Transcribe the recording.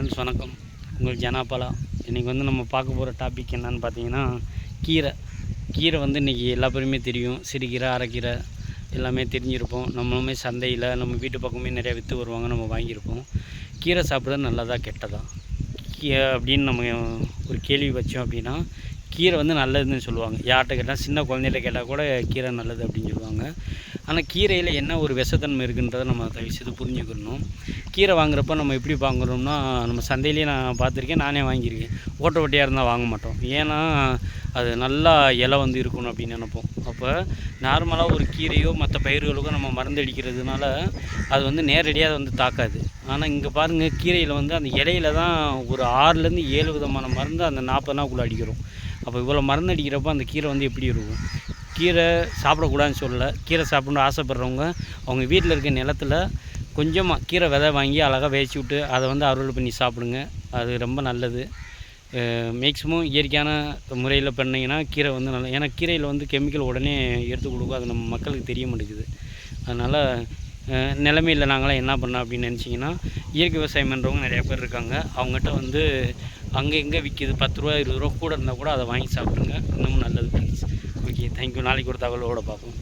Friends வணக்கம். உங்கள் ஜனாபாலா. இன்றைக்கி வந்து நம்ம பார்க்க போகிற டாபிக் என்னன்னு பார்த்தீங்கன்னா கீரை. கீரை வந்து இன்றைக்கி எல்லா பேருமே தெரியும். சிறுகீரை அரைக்கீரை எல்லாமே தெரிஞ்சிருப்போம். நம்மளுமே சந்தையில் நம்ம வீட்டு பக்கமே நிறையா விற்று வருவாங்க நம்ம வாங்கியிருப்போம். கீரை சாப்பிட்றது நல்லதாக கெட்டதா? கீ அப்படின்னு நம்ம ஒரு கேள்வி வச்சோம் அப்படின்னா கீரை வந்து நல்லதுன்னு சொல்லுவாங்க. யார்கிட்ட கேட்டால் சின்ன குழந்தைகிட்ட கேட்டால் கூட கீரை நல்லது அப்படின்னு சொல்லுவாங்க. ஆனால் கீரையில் என்ன ஒரு விஷத்தன்மை இருக்குன்றதை நம்ம தயவு செய்து புரிஞ்சுக்கணும். கீரை வாங்குறப்ப நம்ம எப்படி வாங்குறோம்னா நம்ம சந்தையிலேயே நான் பார்த்துருக்கேன் நானே வாங்கியிருக்கேன். ஓட்ட ஓட்டையாக இருந்தால் வாங்க மாட்டோம். ஏன்னா அது நல்லா இலை வந்து இருக்கணும் அப்படின்னு நினைப்போம். அப்போ நார்மலாக ஒரு கீரையோ மற்ற பயிர்களுக்கோ நம்ம மருந்து அடிக்கிறதுனால அது வந்து நேரடியாக வந்து தாக்காது. ஆனால் இங்கே பாருங்கள் கீரையில் வந்து அந்த இலையில தான் ஒரு ஆறுலேருந்து ஏழு விதமான மருந்து அந்த நாற்பது நாளுக்குள்ளே அடிக்கிறோம். அப்போ இவ்வளோ மருந்து அடிக்கிறப்ப அந்த கீரை வந்து எப்படி இருக்கும்? கீரை சாப்பிடக்கூடாதுன்னு சொல்லலை. கீரை சாப்பிடணும்னு ஆசைப்பட்றவங்க அவங்க வீட்டில் இருக்க நிலத்துல கொஞ்சமாக கீரை விதை வாங்கி அழகாக வேச்சு விட்டு அதை வந்து அறுவடை பண்ணி சாப்பிடுங்க. அது ரொம்ப நல்லது. மேக்ஸிமம் இயற்கையான முறையில் பண்ணிங்கன்னா கீரை வந்து நல்லா ஏன்னா கீரையில் வந்து கெமிக்கல் உடனே எடுத்து கொடுக்கும். அது நம்ம மக்களுக்கு தெரிய மாட்டேங்குது. அதனால் நிலைமையில் நாங்களாம் என்ன பண்ணோம் அப்படின்னு நினச்சிங்கன்னா இயற்கை விவசாயம் பண்ணுறவங்க நிறையா பேர் இருக்காங்க. அவங்ககிட்ட வந்து அங்கே எங்கே விற்கிது பத்து ரூபா இருபது ரூபா கூட இருந்தால் கூட அதை வாங்கி சாப்பிடுங்க. இன்னமும் நல்லது ஃப்ரெண்ட்ஸ் ஓகே தேங்க்யூ நாளைக்கு ஒரு தகவலோடு பார்ப்போம்.